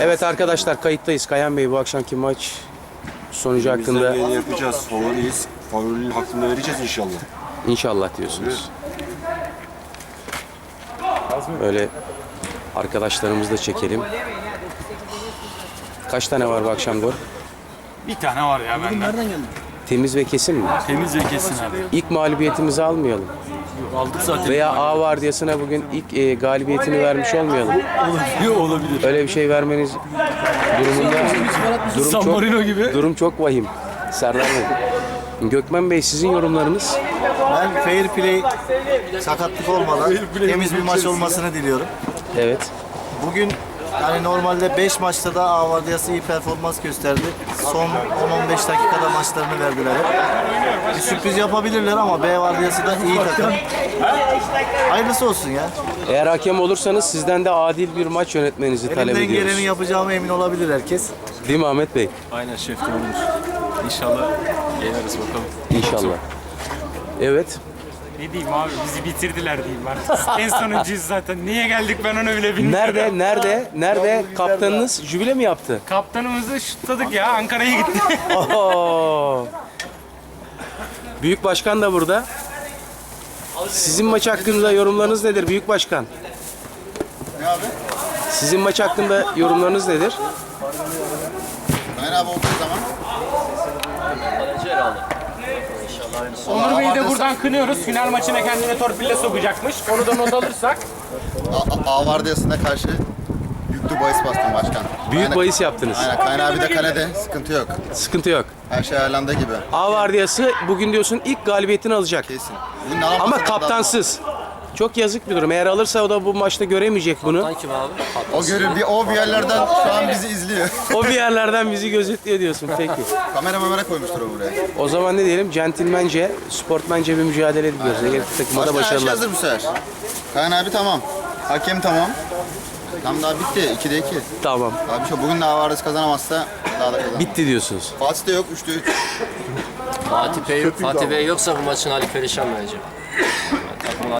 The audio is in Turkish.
Evet arkadaşlar kayıttayız. Kayan Bey bu akşamki maç sonucu hakkında Bizden geleni yapacağız. Favoriyiz. Favorinin hakkını vereceğiz inşallah. inşallah diyorsunuz. Öyle arkadaşlarımızı da çekelim. Kaç tane var bu akşam gol? Bir tane var ya benden. Temiz ve kesin mi? Temiz ve kesin abi. İlk mağlubiyetimizi almayalım. Aldık zaten. Veya A vardiyasına bugün ilk e, galibiyetini vermiş olmayalım. olabilir. olabilir. Öyle bir şey vermeniz durumunda durum San çok, Marino gibi. durum çok vahim. Serdar Bey. Gökmen Bey sizin yorumlarınız? Ben fair play sakatlık olmadan temiz bir maç olmasını diliyorum. Evet. Bugün yani normalde 5 maçta da A vardiyası iyi performans gösterdi. Son 10-15 dakikada maçlarını verdiler. Bir sürpriz yapabilirler ama B vardiyası da iyi takım. Hayırlısı olsun ya. Eğer hakem olursanız sizden de adil bir maç yönetmenizi talep Elimden ediyoruz. geleni yapacağıma emin olabilir herkes. Değil mi Ahmet Bey? Aynen şef de olur. İnşallah yeneriz bakalım. İnşallah. Evet. Ne diyeyim abi bizi bitirdiler diyeyim artık. en sonuncuyuz zaten. Niye geldik ben onu bile bilmiyorum. Nerede, nerede, nerede kaptanınız jübile mi yaptı? Kaptanımızı şutladık ya Ankara'ya gitti. Oo. Büyük Başkan da burada. Sizin maç hakkında yorumlarınız nedir Büyük Başkan? Sizin maç hakkında yorumlarınız nedir? Merhaba olduğu zaman Onur Bey'i de buradan kınıyoruz. Final maçına kendine torpille sokacakmış. Onu da not alırsak. A, A vardiyasına karşı yüklü bahis bastım başkan. Büyük Aynen- bahis yaptınız. Aynen Kayna abi de kalede sıkıntı yok. Sıkıntı yok. Her şey ayarlandığı gibi. A vardiyası bugün diyorsun ilk galibiyetini alacak. Kesin. Bugün Ama da kaptansız. Çok yazık bir durum. Eğer alırsa o da bu maçta göremeyecek bunu. O görür bir o bir yerlerden şu an bizi izliyor. O bir yerlerden bizi gözetliyor diyorsun. Peki. Kamera mamera koymuştur o buraya. O zaman ne diyelim? Centilmence, sportmence bir mücadele ediyoruz. Her iki takıma da Başkan her şey başarılar. hazır bu sefer. Kayna abi tamam. Hakem tamam. Tam daha bitti. 2'de 2. Tamam. Abi şu bugün daha varız kazanamazsa daha da kazanamaz. Bitti diyorsunuz. Fatih de yok 3'te 3. Fatih Bey, Fatih Bey yoksa bu maçın hali perişan bence.